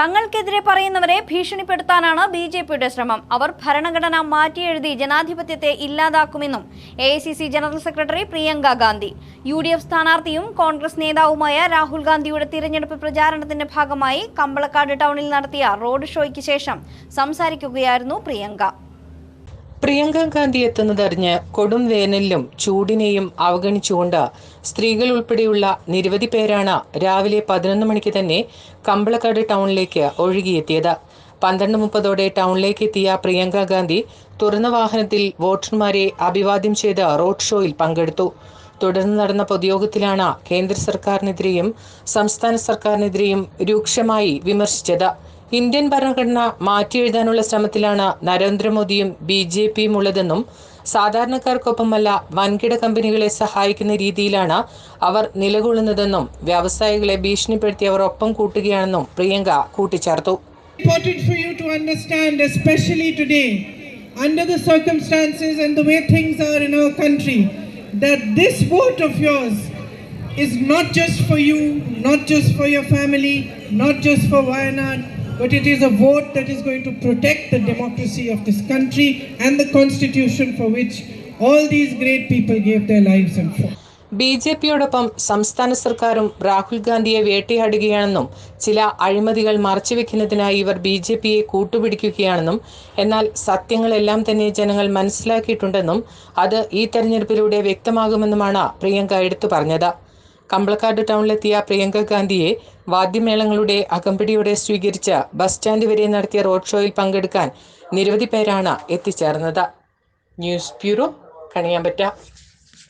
തങ്ങൾക്കെതിരെ പറയുന്നവരെ ഭീഷണിപ്പെടുത്താനാണ് B J പിയുടെ ശ്രമം. അവർ ഭരണഘടന മാറ്റിയെഴുതി ജനാധിപത്യത്തെ ഇല്ലാതാക്കുമെന്നും A general secretary Priyanka Gandhi. U D F സ്ഥാനാർത്ഥിയും കോൺഗ്രസ് നേതാവുമായ രാഹുൽ ഗാന്ധിയുടെ തിരഞ്ഞെടുപ്പ് പ്രചാരണത്തിന്റെ ഭാഗമായി കമ്പളക്കാട് ടൗണിൽ നടത്തിയ റോഡ് ഷോയ്ക്ക് ശേഷം സംസാരിക്കുകയായിരുന്നു പ്രിയങ്ക. പ്രിയങ്ക ഗാന്ധി എത്തുന്നതറിഞ്ഞ് കൊടും വേനലിലും ചൂടിനെയും അവഗണിച്ചുകൊണ്ട് സ്ത്രീകൾ ഉൾപ്പെടെയുള്ള നിരവധി പേരാണ് രാവിലെ പതിനൊന്ന് മണിക്ക് തന്നെ കമ്പളക്കാട് ടൗണിലേക്ക് ഒഴുകിയെത്തിയത്. പന്ത്രണ്ട് മുപ്പതോടെ ടൗണിലേക്ക് എത്തിയ പ്രിയങ്ക ഗാന്ധി തുറന്ന വാഹനത്തിൽ വോട്ടർമാരെ അഭിവാദ്യം ചെയ്ത് റോഡ് ഷോയിൽ പങ്കെടുത്തു. തുടർന്ന് നടന്ന പൊതുയോഗത്തിലാണ് കേന്ദ്ര സർക്കാരിനെതിരെയും സംസ്ഥാന സർക്കാരിനെതിരെയും രൂക്ഷമായി വിമർശിച്ചത്. ഇന്ത്യൻ ഭരണഘടന മാറ്റിയെഴുതാനുള്ള ശ്രമത്തിലാണ് നരേന്ദ്രമോദിയും ബി ജെ പിയും ഉള്ളതെന്നും സാധാരണക്കാർക്കൊപ്പമല്ല വൻകിട കമ്പനികളെ സഹായിക്കുന്ന രീതിയിലാണ് അവർ നിലകൊള്ളുന്നതെന്നും വ്യവസായികളെ ഭീഷണിപ്പെടുത്തി അവർ ഒപ്പം കൂട്ടുകയാണെന്നും പ്രിയങ്ക കൂട്ടിച്ചേർത്തു. Under the circumstances and the way things are in our country, that this vote of yours is not just for you, not just for your family, not just for Wayanad, but it is a vote that is going to protect the democracy of this country and the constitution for which all these great people gave their lives and fought. B J പിയോടൊപ്പം സംസ്ഥാന സർക്കാരും രാഹുൽ ഗാന്ധിയെ വേട്ടയാടുകയാണെന്നും ചില അഴിമതികൾ മറച്ചുവെക്കുന്നതിനായി ഇവർ B J പിയെ കൂട്ടുപിടിക്കുകയാണെന്നും എന്നാൽ സത്യങ്ങളെല്ലാം തന്നെ ജനങ്ങൾ മനസ്സിലാക്കിയിട്ടുണ്ടെന്നും അത് ഈ തെരഞ്ഞെടുപ്പിലൂടെ വ്യക്തമാകുമെന്നുമാണ് പ്രിയങ്ക എടുത്തു പറഞ്ഞത് കമ്പളക്കാട് ടൗണിലെത്തിയ പ്രിയങ്ക ഗാന്ധിയെ വാദ്യമേളങ്ങളുടെ അകമ്പടിയോടെ സ്വീകരിച്ച ബസ് സ്റ്റാൻഡ് വരെ നടത്തിയ റോഡ് ഷോയിൽ പങ്കെടുക്കാൻ നിരവധി പേരാണ് എത്തിച്ചേർന്നത്. News bureau Kaniyambetta.